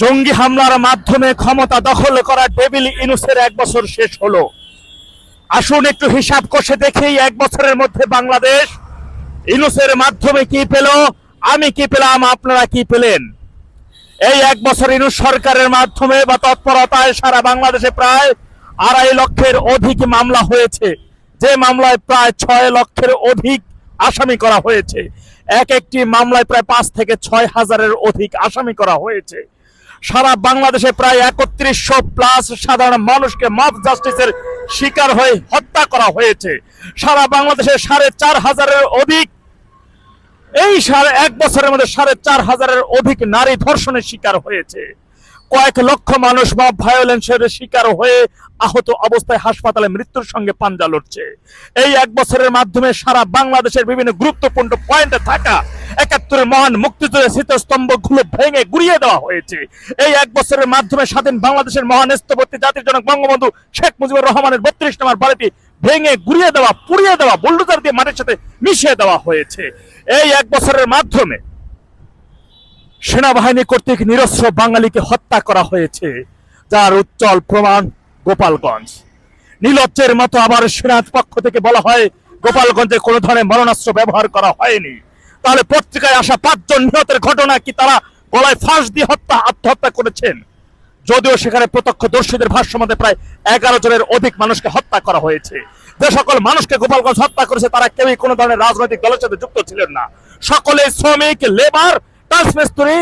জঙ্গি হামলার মাধ্যমে ক্ষমতা দখল করা ডেভিল ইনুসের এক বছর শেষ হলো। আসুন একটু হিসাব কষে দেখেই এক বছরের মধ্যে বাংলাদেশ ইনুসের মাধ্যমে কি পেল, আমি কি পেলাম, আপনারা কি পেলেন? এই এক বছর ইনুস সরকারের মাধ্যমে বা তৎপরতায় সারা বাংলাদেশে প্রায় আড়াই লক্ষের অধিক মামলা হয়েছে। যে মামলায় প্রায় ছয় লক্ষের অধিক আসামি করা হয়েছে। এক একটি মামলায় প্রায় পাঁচ থেকে ছয় হাজারের অধিক আসামি করা হয়েছে। সারা বাংলাদেশে প্রায় একত্রিশশো প্লাস সাধারণ মানুষকে মব জাস্টিসের শিকার হয়ে হত্যা করা হয়েছে। সারা বাংলাদেশে সাড়ে চার হাজারের অধিক এই সাড়ে এক বছরের মধ্যে সাড়ে চার হাজারের অধিক নারী ধর্ষণের শিকার হয়েছে। কয়েক লক্ষ মানুষ মব ভায়োলেন্সের শিকার হয়ে আহত অবস্থায় হাসপাতালে মৃত্যুর সঙ্গে পাঞ্জা লড়ছে। এই এক বছরের মাধ্যমে সারা বাংলাদেশের বিভিন্ন গুরুত্বপূর্ণ পয়েন্টে থাকা একাত্তরের মহান মুক্তিযুদ্ধের স্মৃতিস্তম্ভগুলো ভেঙে গুড়িয়ে দেওয়া হয়েছে। এই এক বছরের মাধ্যমে স্বাধীন বাংলাদেশের মহান স্থপতি জাতির জনক বঙ্গবন্ধু শেখ মুজিবুর রহমানের বত্রিশ নম্বর বাড়িটি ভেঙে গুড়িয়ে দেওয়া, পুড়িয়ে দেওয়া, বুলডোজার দিয়ে মাটির সাথে মিশিয়ে দেওয়া হয়েছে। এই এক বছরের মাধ্যমে সেনাবাহিনী কর্তৃক নিরস্ত্র বাঙালিকে হত্যা করা হয়েছে, যার উজ্জ্বল প্রমাণ গোপালগঞ্জ। নীলজ্জের মতো আবার সেনার পক্ষ থেকে বলা হয়, গোপালগঞ্জে কোনো ধরনের মরণাস্ত্র ব্যবহার করা হয়নি। তাহলে পত্রিকায় আসা পাঁচজন নিহতের ঘটনা কি তারা গলায় ফাঁস দিয়ে হত্যা, আত্মহত্যা করেছেন? যদিও সেখানে প্রত্যক্ষদর্শীদের ভাষ্য মতে প্রায় এগারো জনের অধিক মানুষকে হত্যা করা হয়েছে। যে সকল মানুষকে গোপালগঞ্জ হত্যা করেছে, তারা কেউই কোনো ধরনের রাজনৈতিক দলের সাথে যুক্ত ছিলেন না। সকলে শ্রমিক, লেবার ট্রান্সমিস্ত্রি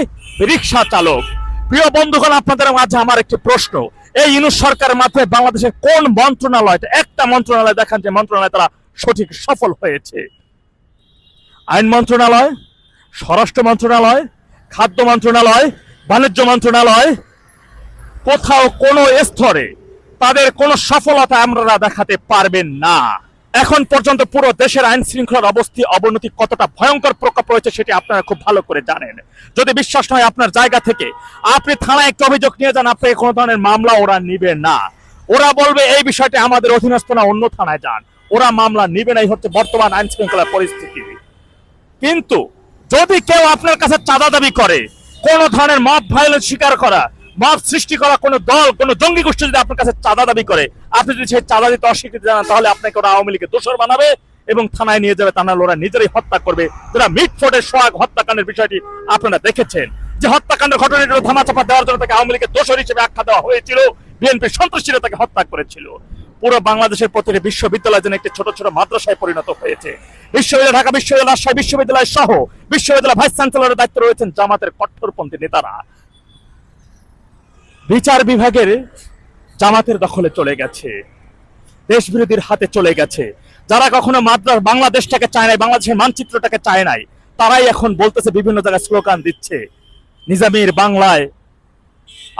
রিক্সা চালক। প্রিয় বন্ধুগণ, আপনাদের মাঝে আমার একটি প্রশ্ন। এই ইউনুস সরকারের মাধ্যমে বাংলাদেশের কোন মন্ত্রণালয়টা একটা মন্ত্রণালয় দেখান যে মন্ত্রণালয় তারা সঠিক, সফল হয়েছে। আইন মন্ত্রণালয়, স্বরাষ্ট্র মন্ত্রণালয়, খাদ্য মন্ত্রণালয়, বাণিজ্য মন্ত্রণালয়, কোথাও কোনো স্তরে তাদের কোনো সফলতা আমরা দেখাতে পারবেন না। এখন পর্যন্ত পুরো দেশের আইন শৃঙ্খলার অবস্থি অবনতি কতটা ভয়ঙ্কর প্রকোপ রয়েছে সেটি আপনারা খুব ভালো করে জানেন। যদি বিশ্বাস নয় আপনার জায়গা থেকে, আপনি থানায় একটি অভিযোগ নিয়ে যান, আপনি কোনো ধরনের মামলা ওরা নিবে না। ওরা বলবে এই বিষয়টি আমাদের অধীনস্থ না, অন্য থানায় যান। ওরা মামলা নিবে না, এই হচ্ছে বর্তমান আইন শৃঙ্খলার পরিস্থিতি। কিন্তু যদি কেউ আপনার কাছে চাঁদা দাবি করে, কোনো ধরনের মব ভায়োলেন্স স্বীকার করা মব সৃষ্টি করা কোনো দল, কোনো জঙ্গি গোষ্ঠী যদি আপনার কাছে চাঁদা দাবি করে, আপনি যদি সেই চাঁদা দিতে অস্বীকৃতি জানান, তাহলে আপনাকে ওরা আওয়ামী লীগের দোষর বানাবে এবং থানায় নিয়ে যাবে তা ওরা নিজেরাই হত্যা করবে। যারা মিটফোর্ডের সোহাগ হত্যাকাণ্ডের বিষয়টি আপনারা দেখেছেন। যে হত্যাকাণ্ডের ঘটনাটি ধামাচাপা দেওয়ার জন্য তাকে আওয়ামী লীগের দোষর হিসেবে আখ্যা দেওয়া হয়েছিল। বিএনপি সন্ত্রাসীরা তাকে হত্যা করেছিল। পুরো বাংলাদেশের প্রতিটি বিশ্ববিদ্যালয় যেন একটি ছোট ছোট মাদ্রাসায় পরিণত হয়েছে। বিশ্ববিদ্যালয়, ঢাকা বিশ্ববিদ্যালয়, রাজশাহী বিশ্ববিদ্যালয় সহ বিশ্ববিদ্যালয় ভাইস চ্যান্সেলরের দায়িত্ব রয়েছেন জামাতের কট্টরপন্থী নেতারা। বিচার বিভাগের জামাতের দখলে চলে গেছে। দেশ বিরোধীর হাতে চলে গেছে। যারা কখনো মাদ্রাস বাংলাদেশটাকে চায় নাই, বাংলাদেশের মানচিত্রটাকে চায় নাই, তারাই এখন বলতেছে বিভিন্ন জায়গায় স্লোগান দিচ্ছে। নিজামীর বাংলায়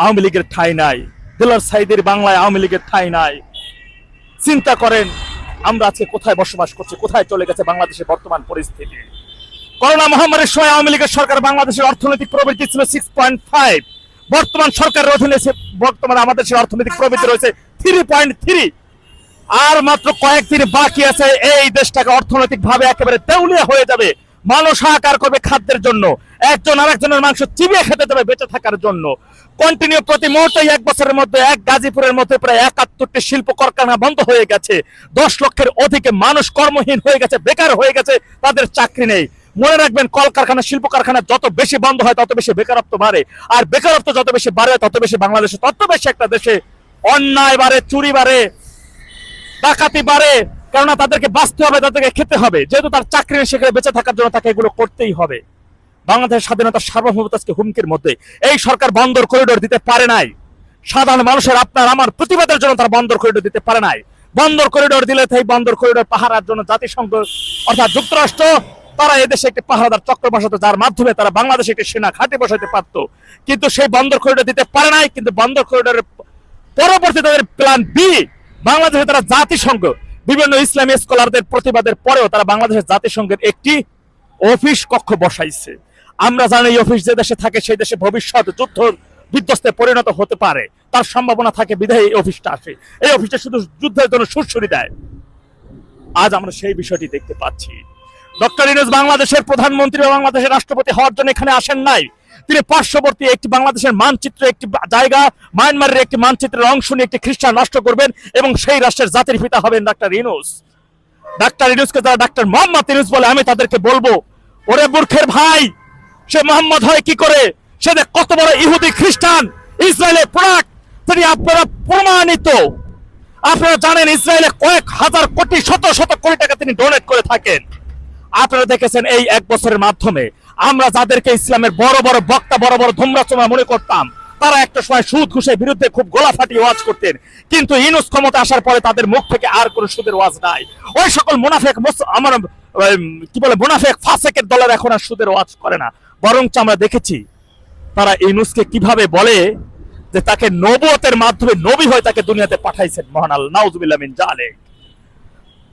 আওয়ামী লীগের ঠাঁই নাই। দিলার সাইদের বাংলায় আওয়ামী লীগের ঠাঁই নাই। চিন্তা করেন, আমরা আজকে কোথায় বসবাস করছি, কোথায় চলে গেছে বাংলাদেশের বর্তমান পরিস্থিতি? করোনা মহামারীর সময় আওয়ামী লীগের সরকার বাংলাদেশের অর্থনৈতিক প্রবৃদ্ধি ছিল সিক্স পয়েন্ট ফাইভ বর্তমান সরকারের অধীনে এসে বর্তমানে আমাদের দেশের অর্থনৈতিক প্রবৃদ্ধি রয়েছে থ্রি পয়েন্ট থ্রি আর মাত্র কয়েকদিন বাকি আছে, এই দেশটাকে অর্থনৈতিক ভাবে একেবারে দেউলিয়া হয়ে যাবে। মানুষ হাহাকার করবে খাদ্যের জন্য। একজন আরেকজনের মাংস চিবিয়ে খেতে দেবে বেঁচে থাকার জন্য। কন্টিনিউ প্রতি মুহূর্তে এক বছরের মধ্যে, এক গাজীপুরের মধ্যে প্রায় একাত্তরটি শিল্প কারখানা বন্ধ হয়ে গেছে। দশ লক্ষের অধিকে মানুষ কর্মহীন হয়ে গেছে, বেকার হয়ে গেছে, তাদের চাকরি নেই। মনে রাখবেন, কলকারখানা শিল্প কারখানা যত বেশি বন্ধ হয়, তত বেশি বেকারত্ব বাড়ে। আর বেকারত্ব যত বেশি বাড়ে, তত বেশি বাংলাদেশে, তত বেশি একটা দেশে অন্যায় বাড়ে, চুরি বাড়ে, ডাকাতি বাড়ে। কেননা তাদেরকে বাঁচতে হবে, তাদেরকে খেতে হবে। যেহেতু তার চাকরি সেখানে বেঁচে থাকার জন্য তাকে এগুলো করতেই হবে। বাংলাদেশের স্বাধীনতার সার্বভৌমত্ব আজকে হুমকির মধ্যে। এই সরকার বন্দর করিডোর দিতে পারে নাই। সাধারণ মানুষের আপনার, আমার প্রতিবাদের জন্য তার বন্দর করিডোর দিতে পারে নাই। বন্দর করিডোর দিলে সেই বন্দর করিডোর পাহারার জন্য জাতিসংঘ, অর্থাৎ যুক্তরাষ্ট্র তারা এদেশে একটি পাহারাদার চক্র বসাতো, যার মাধ্যমে তারা বাংলাদেশে একটি সেনা ঘাঁটি বসাতে পারতো। কিন্তু সেই বন্দর করিডোর দিতে পারে নাই, কিন্তু বন্দর করিডোরের পরবর্তী তাদের প্ল্যান বি বাংলাদেশে তারা জাতিসংঘ। বিভিন্ন ইসলামী স্কলারদের প্রতিবাদের পরেও তারা বাংলাদেশের জাতিসংঘের একটি অফিস কক্ষ বসাইছে। আমরা জানি এই অফিস যে দেশে থাকে, সেই দেশে ভবিষ্যৎ যুদ্ধ বিধ্বস্তে পরিণত হতে পারে। তার সম্ভাবনা থাকে বিধায় এই অফিসটা আসে। এই অফিসটা শুধু যুদ্ধের জন্য সুরসুরি দেয়। আজ আমরা সেই বিষয়টি দেখতে পাচ্ছি। ডক্টর ইনুস বাংলাদেশের প্রধানমন্ত্রী বা বাংলাদেশের রাষ্ট্রপতি হওয়ার জন্য এখানে আসেন নাই। তিনি পার্শ্ববর্তী একটি বাংলাদেশের মানচিত্র, একটি জায়গা, মায়ানমারের একটি মানচিত্রের অংশ নিয়ে একটি খ্রিস্টান নষ্ট করবেন এবং সেই রাষ্ট্রের জাতির পিতা হবেন ডাক্তার ইনুস ডাক্তার ইনুসকে যারা ডাক্তার মোহাম্মদ ইনুস বলে আমি তাদেরকে বলব, ওরে মূর্খের ভাই, সে মোহাম্মদ হয় কি করে? সে কত বড় ইহুদি খ্রিস্টান, ইসরায়েলের প্রোডাক্ট, তিনি আপনারা প্রমাণিত। আপনারা জানেন ইসরায়েলে কয়েক হাজার কোটি, শত শত কোটি টাকা তিনি ডোনেট করে থাকেন। আপনারা দেখেছেন এই এক বছরের মাধ্যমে আমরা যাদেরকে ইসলামের বড় বড় বক্তা, বড় বড় ধুমরাচমা মনে করতাম, তারা একটা সময় সুদ ঘুষের বিরুদ্ধে খুব গোলাফাটি ওয়াজ করতেন। কিন্তু ইনুস ক্ষমতা আসার পরে তাদের মুখ থেকে আর কোনো সুদের ওয়াজ নাই। ওই সকল মুনাফেক আমার কি বলে, মুনাফেক ফাসেকের দলের এখন আর সুদের ওয়াজ করে না। বরঞ্চ আমরা দেখেছি, তারা ইনুসকে কীভাবে বলে যে তাকে নবতের মাধ্যমে নবী হয়ে তাকে দুনিয়াতে পাঠাইছেন, মহান আল্লাহ। নাউজুবিল্লাহ মিন জালেক।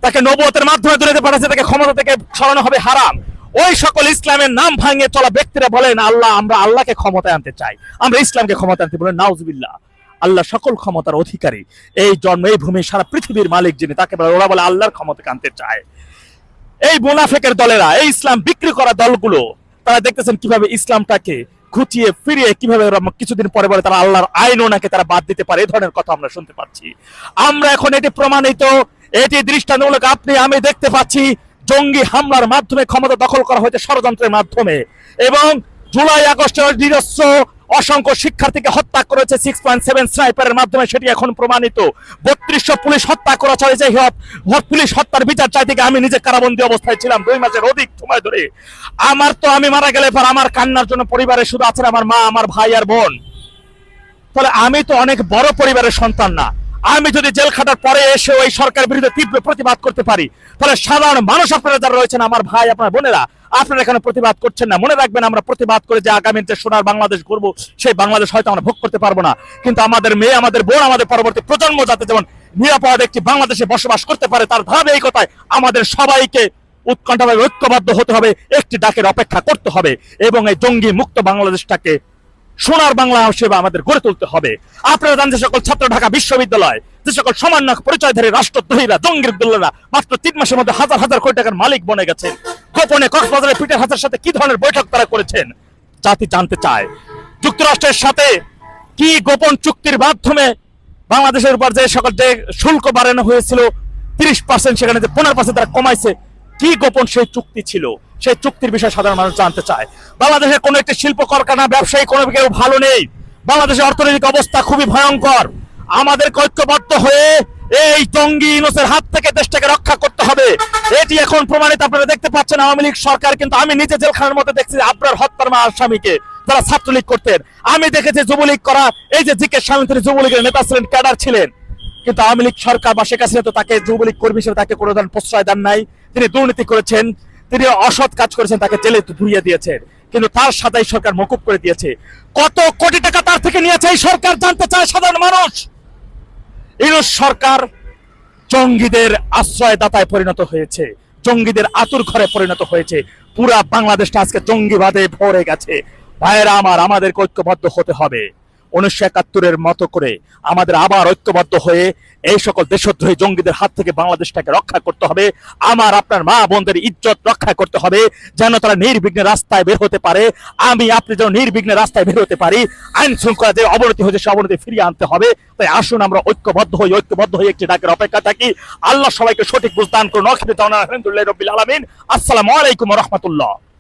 তাকে নবুয়তের মাধ্যমে দুনিয়াতে পাঠাচ্ছে তাকে ক্ষমতা থেকে সরানো হবে হারাম। ওই সকল ইসলামের নাম ভাঙিয়ে চলা ব্যক্তিরা বলেন, আল্লাহ, আমরা আল্লাহকে ক্ষমতায় আনতে চাই। আমরা ইসলামকে ক্ষমতা আনতে বলেন, নাউজুবিল্লাহ, আল্লাহ সকল ক্ষমতার অধিকারী। এই জন্ম, এই ভূমি, সারা পৃথিবীর মালিক যিনি, তাকে বলে, ওরা বলে, আল্লাহর ক্ষমতাকে আনতে চায়। এই মুনাফেকের দলেরা, এই ইসলাম বিক্রি করা দলগুলো, তারা দেখতেছেন কীভাবে ইসলামটাকে খুঁচিয়ে ফিরিয়ে, কীভাবে কিছুদিন পরে পরে তারা আল্লাহর আইন ওনাকে তারা বাদ দিতে পারে এই ধরনের কথা আমরা শুনতে পাচ্ছি। আমরা এখন এটি প্রমাণিত এটি দৃষ্টান্তমূলক আপনি, আমি দেখতে পাচ্ছি জঙ্গি হামলার মাধ্যমে ক্ষমতা দখল করা হয়েছে ষড়যন্ত্রের মাধ্যমে। এবং জুলাই আগস্টের নিজস্ব অসংখ্য শিক্ষার্থীকে হত্যা করেছে সিক্স পয়েন্ট সেভেন স্নাইপারের মাধ্যমে, সেটি এখন প্রমাণিত। বত্রিশশো পুলিশ হত্যা করা চলেছে পুলিশ হত্যার বিচার চাই থেকে আমি নিজে কারাবন্দী অবস্থায় ছিলাম। দুই মাসের অধিক সময় ধরে। আমার তো আমি মারা গেলে পর আমার কান্নার জন্য পরিবারে শুধু আছেন আমার মা, আমার ভাই আর বোন। তাহলে আমি তো অনেক বড় পরিবারের সন্তান না। আমি যদি জেল খাটার পরে এসে ওই সরকার বিরুদ্ধে তীব্র প্রতিবাদ করতে পারি, তাহলে সাধারণ মানুষ আপনারা যারা রয়েছেন, আমার ভাই, আপনার বোনেরা, আপনারা এখানে প্রতিবাদ করছেন না। মনে রাখবেন, আমরা প্রতিবাদ করে যে আগামী যে সোনার বাংলাদেশ করব সেই বাংলাদেশ হয়তো আমরা ভোগ করতে পারব না। কিন্তু আমাদের মেয়ে, আমাদের বোন, আমাদের পরবর্তী প্রজন্ম যাতে যেমন নিরাপদ একটি বাংলাদেশে বসবাস করতে পারে, তার ধারাবাহিকতায় আমাদের সবাইকে উৎকণ্ঠাভাবে ঐক্যবদ্ধ হতে হবে, একটি ডাকের অপেক্ষা করতে হবে এবং এই জঙ্গি মুক্ত বাংলাদেশটাকে সোনার বাংলা হিসেবে আমাদের গড়ে তুলতে হবে। আপনারা জানেন যে সকল ছাত্র ঢাকা বিশ্ববিদ্যালয়, যে সকল সামান্য পরিচয়ধারী রাষ্ট্রদ্রোহীরা জঙ্গির দোল্লারা মাত্র তিন মাসের মধ্যে হাজার হাজার কোটি টাকার মালিক বনে গেছেন। গোপনে কক্সবাজারের পিঠের হাতের সাথে কি ধরনের বৈঠক তারা করেছেন? জাতি জানতে চায়। যুক্তরাষ্ট্রের সাথে কি গোপন চুক্তির মাধ্যমে বাংলাদেশের উপর যে সকল যে শুল্ক বাড়ানো হয়েছিল, তিরিশ পার্সেন্ট সেখানে যে পনেরো পার্সেন্ট তারা কমাইছে, কি গোপন সেই চুক্তি ছিল? সেই চুক্তির বিষয়ে সাধারণ মানুষ জানতে চায়। বাংলাদেশের কোনো একটি শিল্প কারখানা, ব্যবসায়ী কোনো কেউ ভালো নেই। বাংলাদেশের অর্থনৈতিক অবস্থা খুবই ভয়ঙ্কর। আমাদের ঐক্যবদ্ধ হয়ে এই জঙ্গি ইনোসের হাত থেকে দেশটাকে রক্ষা করতে হবে। এটি এখন প্রমাণিত, আপনারা দেখতে পাচ্ছেন আওয়ামী লীগ সরকার, কিন্তু আমি নিজে জেলখানার মধ্যে দেখছি আবরার হত্যার মা আসামিকে যারা ছাত্রলীগ করতেন। আমি দেখেছি যুবলীগ করা, এই যে জিকে স্বামী যুবলীগের নেতা ছিলেন, ক্যাডার ছিলেন। কিন্তু আওয়ামী লীগ সরকার বা শেখ হাসিনা তো তাকে যুবলীগ কর্মী হিসেবে তাকে কোনো ধরনের প্রশ্রয় দেন নাই। তিনি দুর্নীতি করেছেন। তিনি অসৎ কাজ করেছেন, তাকে জেলে ধুইয়ে দিয়েছেন কিন্তু তার সাদাই সরকার মকুব করে দিয়েছে। কত কোটি টাকা তার থেকে নিয়েছে এই সরকার, জানতে চায় সাধারণ মানুষ। ইউনুস সরকার জঙ্গিদের আশ্রয়দাতায় পরিণত হয়েছে, জঙ্গিদের আতুর ঘরে পরিণত হয়েছে। পুরা বাংলাদেশটা আজকে জঙ্গিবাদে ভরে গেছে। ভাইয়েরা আমার আমাদের ঐক্যবদ্ধ হতে হবে। উনিশশো একাত্তরের মতো করে আমাদের আবার ঐক্যবদ্ধ হয়ে এই সকল দেশদ্রোহী জঙ্গিদের হাত থেকে বাংলাদেশটাকে রক্ষা করতে হবে। আমার, আপনার মা বোনদের ইজ্জত রক্ষা করতে হবে যেন তারা নির্বিঘ্নে রাস্তায় বের হতে পারে। আমি, আপনি যেন নির্বিঘ্নে রাস্তায় বের হতে পারি। আইন শৃঙ্খলা যে অবনতি হয়েছে, সে অবনতি ফিরিয়ে আনতে হবে। তাই আসুন, আমরা ঐক্যবদ্ধ হই, ঐক্যবদ্ধ হয়ে একটি ডাকের অপেক্ষা থাকি। আল্লাহ সবাইকে সঠিক বুঝদান করুন। আসসালামু আলাইকুম রহমতুল্লাহ।